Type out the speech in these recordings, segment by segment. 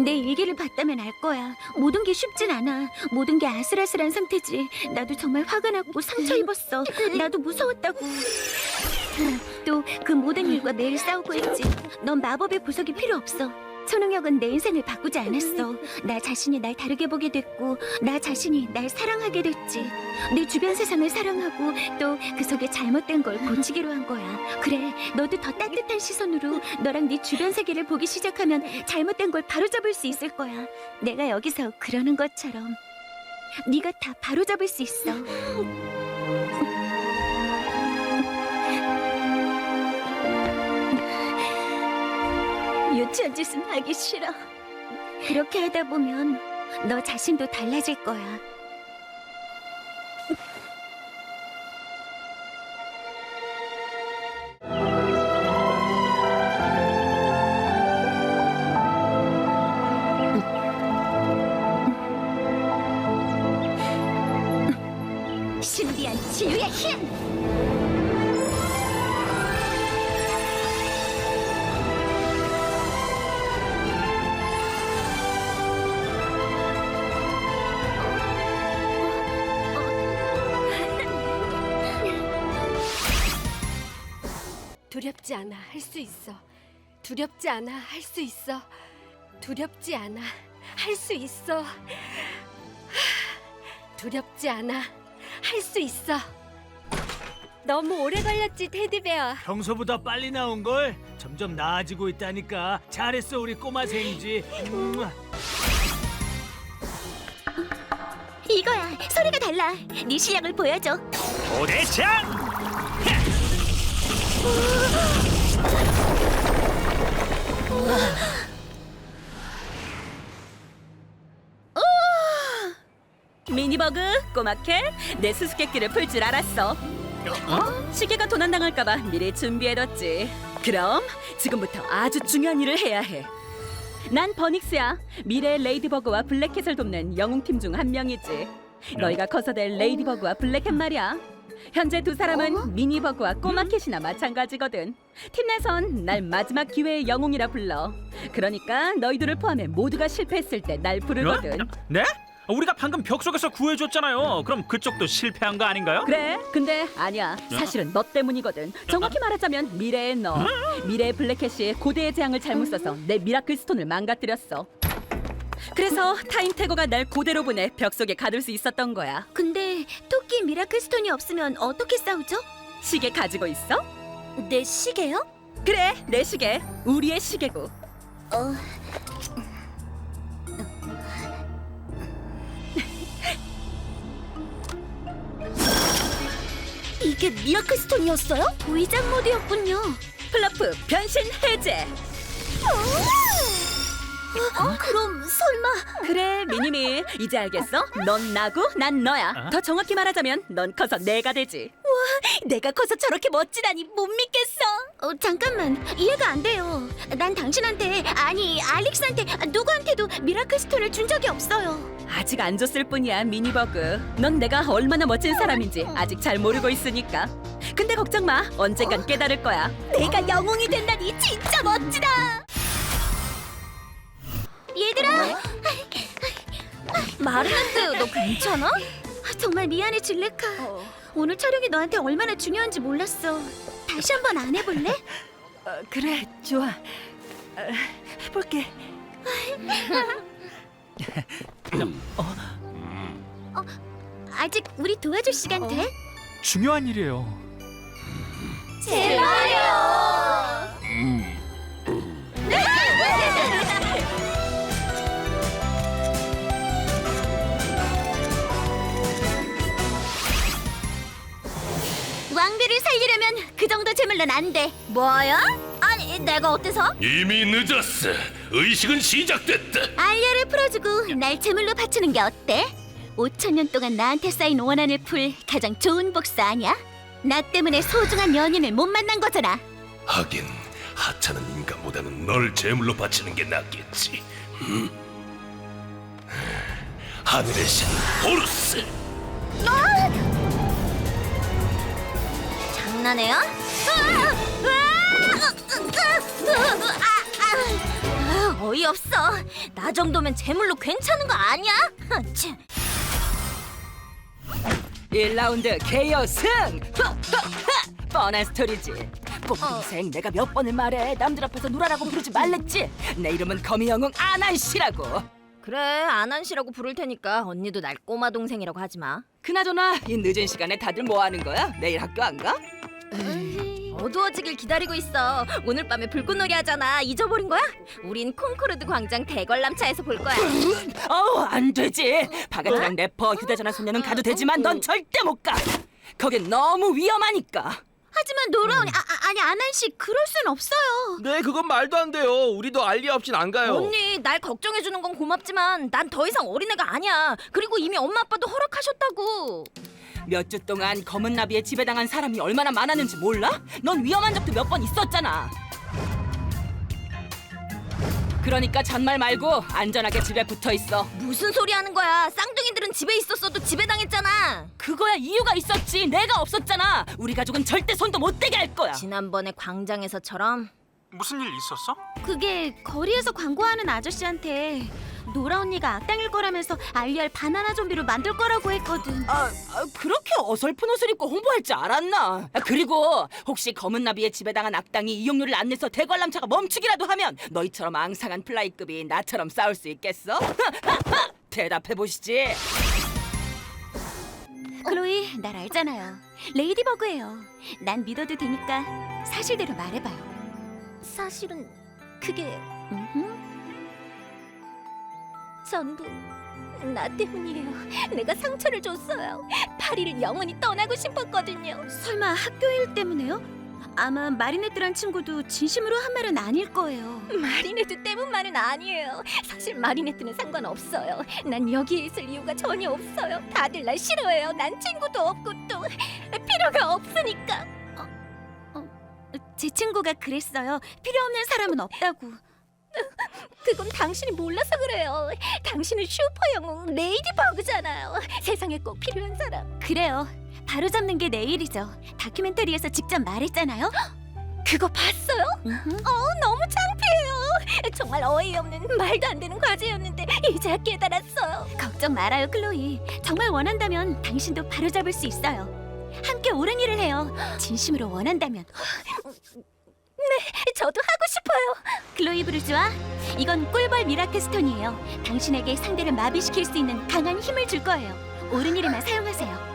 내 일기를 봤다면 알 거야. 모든 게 쉽진 않아. 모든 게 아슬아슬한 상태지. 나도 정말 화가 났고 상처 입었어. 나도 무서웠다고. 또 그 모든 일과 매일 싸우고 있지. 넌 마법의 보석이 필요 없어. 초능력은 내 인생을 바꾸지 않았어. 나 자신이 날 다르게 보게 됐고, 나 자신이 날 사랑하게 됐지. 내 주변 세상을 사랑하고, 또 그 속에 잘못된 걸 고치기로 한 거야. 그래, 너도 더 따뜻한 시선으로 너랑 네 주변 세계를 보기 시작하면 잘못된 걸 바로잡을 수 있을 거야. 내가 여기서 그러는 것처럼. 네가 다 바로잡을 수 있어. 유치한 짓은 하기 싫어. 그렇게 하다 보면 너 자신도 달라질 거야. 두렵지 않아 할 수 있어. 두렵지 않아 할 수 있어. 두렵지 않아 할 수 있어. 하, 두렵지 않아 할 수 있어. 너무 오래 걸렸지 테디베어. 평소보다 빨리 나온 걸 점점 나아지고 있다니까 잘했어 우리 꼬마 생쥐. 음. 이거야 소리가 달라 네 실력을 보여줘 도대장 미니버그 꼬마캣 내 수수께끼를 풀 줄 알았어. 어? 시계가 도난당할까봐 미리 준비해뒀지. 그럼 지금부터 아주 중요한 일을 해야 해난 버닉스야. 미래의 레이디버그와 블랙캣을 돕는 영웅팀 중 한 명이지. 너희가 커서 될 레이디버그와 블랙캣 말이야 현재 두 사람은 미니버그와 꼬마캣이나 마찬가지거든. 팀 내선 날 마지막 기회의 영웅이라 불러. 그러니까 너희들을 포함해 모두가 실패했을 때 날 부르거든. 네? 우리가 방금 벽 속에서 구해줬잖아요. 그럼 그쪽도 실패한 거 아닌가요? 그래 근데 아니야. 사실은 너 때문이거든. 정확히 말하자면 미래의 너. 미래의 블랙캣이 고대의 재앙을 잘못 써서 내 미라클 스톤을 망가뜨렸어 그래서 타임태거가 날 고대로 보내 벽 속에 가둘 수 있었던 거야 근데 토끼 미라클 스톤이 없으면 어떻게 싸우죠? 시계 가지고 있어? 내 시계요? 그래 내 시계 우리의 시계고 어... 이게 미라클 스톤이었어요? 위장 모드였군요. 플러프 변신 해제 어? 그럼 설마. 그래 미니미. 이제 알겠어? 넌 나고 난 너야. 더 정확히 말하자면 넌 커서 내가 되지. 내가 커서 저렇게 멋지다니 못 믿겠어. 어, 잠깐만. 이해가 안 돼요. 난 당신한테 아니 알릭스한테 누구한테도 미라클 스톤을 준 적이 없어요. 아직 안 줬을 뿐이야 미니버그. 넌 내가 얼마나 멋진 사람인지 아직 잘 모르고 있으니까. 근데 걱정 마. 언젠간 깨달을 거야. 내가 영웅이 된다니 진짜 멋지다. 얘들아. 마르난트 너 괜찮아? 정말 미안해 줄레카. 오늘 촬영이 너한테 얼마나 중요한지 몰랐어. 다시 한 번 안 해볼래? 그래 좋아 해볼게 아직 우리 도와줄 시간 돼? 중요한 일이에요. 제발 살리려면 그 정도 재물론 안 돼. 뭐야? 아니 내가 어때서? 이미 늦었어. 의식은 시작됐다. 알리아를 풀어주고 날 제물로 바치는 게 어때? 5천 년 동안 나한테 쌓인 원한을 풀 가장 좋은 복수 아니야? 나 때문에 소중한 연인을 못 만난 거잖아. 하긴 하찮은 인간보다는 널 제물로 바치는 게 낫겠지. 음? 하늘의 신 호루스. 장난해요? 아! 어이없어. 나 정도면 제물로 괜찮은 거 아니야? 참. 1라운드 KO 승! 허, 허, 허! 뻔한 스토리지. 뽕동생 내가 몇 번을 말해 남들 앞에서 누라라고 부르지 말랬지. 내 이름은 거미 영웅 아난씨라고. 그래 안한 씨라고 부를 테니까 언니도 날 꼬마 동생이라고 하지 마. 그나저나 이 늦은 시간에 다들 뭐 하는 거야? 내일 학교 안 가? 어두워지길 기다리고 있어. 오늘 밤에 불꽃놀이 하잖아. 잊어버린 거야? 우린 콩코르드 광장 대관람차에서 볼 거야. 어우 안 되지. 바가지랑 래퍼 휴대전화 소녀는 가도 되지만 넌 절대 못 가. 거긴 너무 위험하니까. 하지만 노라 언니, 아, 아, 아니 안한 씨 그럴 순 없어요. 네, 그건 말도 안 돼요. 우리도 알리 없진 안 가요. 언니 날 걱정해 주는 건 고맙지만 난 더 이상 어린애가 아니야. 그리고 이미 엄마 아빠도 허락하셨다고. 몇 주 동안 검은 나비에 지배당한 사람이 얼마나 많았는지 몰라? 넌 위험한 적도 몇 번 있었잖아. 그러니까 잔말 말고 안전하게 집에 붙어 있어. 무슨 소리 하는 거야? 쌍둥이들은 집에 있었어도 집에 당했잖아. 그거야 이유가 있었지. 내가 없었잖아. 우리 가족은 절대 손도 못 대게 할 거야. 지난번에 광장에서처럼 무슨 일 있었어? 그게 거리에서 광고하는 아저씨한테 노라 언니가 악당일 거라면서 알리알 바나나 좀비로 만들 거라고 했거든. 아, 아, 그렇게 어설픈 옷을 입고 홍보할 줄 알았나? 아, 그리고 혹시 검은 나비에 지배당한 악당이 이용료를 안 내서 대관람차가 멈추기라도 하면 너희처럼 앙상한 플라이급이 나처럼 싸울 수 있겠어? 대답해 보시지. 클로이 날 알잖아요. 레이디버그예요. 난 믿어도 되니까 사실대로 말해봐요. 사실은 그게 전부 나 때문이에요. 내가 상처를 줬어요. 파리를 영원히 떠나고 싶었거든요. 설마 학교 일 때문에요? 아마 마리네트란 친구도 진심으로 한 말은 아닐 거예요. 마리네트 때문만은 아니에요. 사실 마리네트는 상관없어요. 난 여기에 있을 이유가 전혀 없어요. 다들 날 싫어해요. 난 친구도 없고 또 필요가 없으니까. 어, 어, 제 친구가 그랬어요. 필요 없는 사람은 없다고. 그건 당신이 몰라서 그래요. 당신은 슈퍼 영웅 레이디버그잖아요. 세상에 꼭 필요한 사람. 그래요. 바로 잡는 게 내일이죠. 다큐멘터리에서 직접 말했잖아요. 그거 봤어요? 어, 너무 창피해요. 정말 어이없는 말도 안 되는 과제였는데 이제야 깨달았어요. 걱정 말아요, 클로이. 정말 원한다면 당신도 바로 잡을 수 있어요. 함께 옳은 일을 해요. 진심으로 원한다면. 네, 저도 하고 싶어요. 클로이 브루즈와 이건 꿀벌 미라클 스톤이에요. 당신에게 상대를 마비시킬 수 있는 강한 힘을 줄 거예요. 옳은 일에만 사용하세요.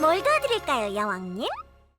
뭘 도와드릴까요, 여왕님?